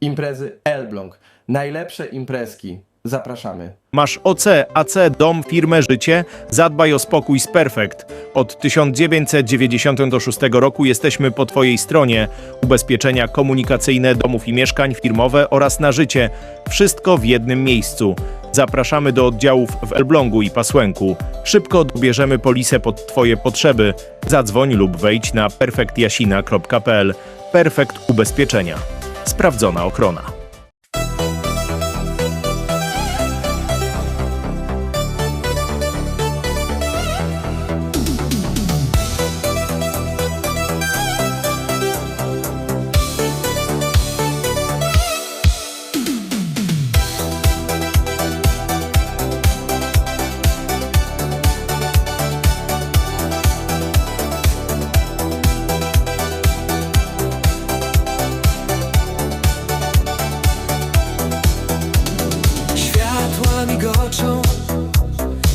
Imprezy Elbląg. Najlepsze imprezki. Zapraszamy. Masz OC, AC, dom, firmę, życie? Zadbaj o spokój z Perfekt. Od 1996 roku jesteśmy po Twojej stronie. Ubezpieczenia komunikacyjne domów i mieszkań, firmowe oraz na życie. Wszystko w jednym miejscu. Zapraszamy do oddziałów w Elblągu i Pasłęku. Szybko dobierzemy polisę pod Twoje potrzeby. Zadzwoń lub wejdź na perfektjasina.pl. Perfekt Ubezpieczenia. Sprawdzona ochrona.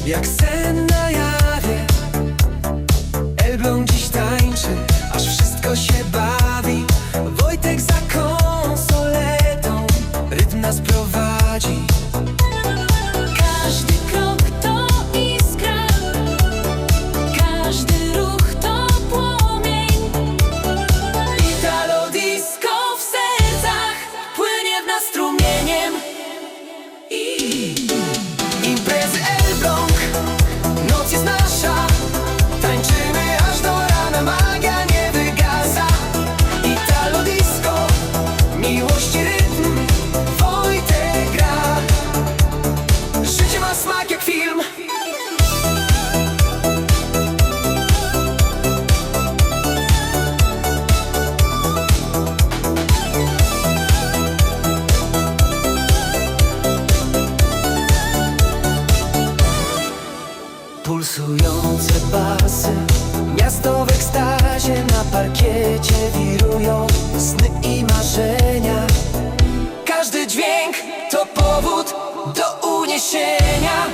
як сенна. Pulsujące basy. Miasto w ekstazie Na parkiecie wirują Sny i marzenia. Każdy dźwięk to powód do uniesienia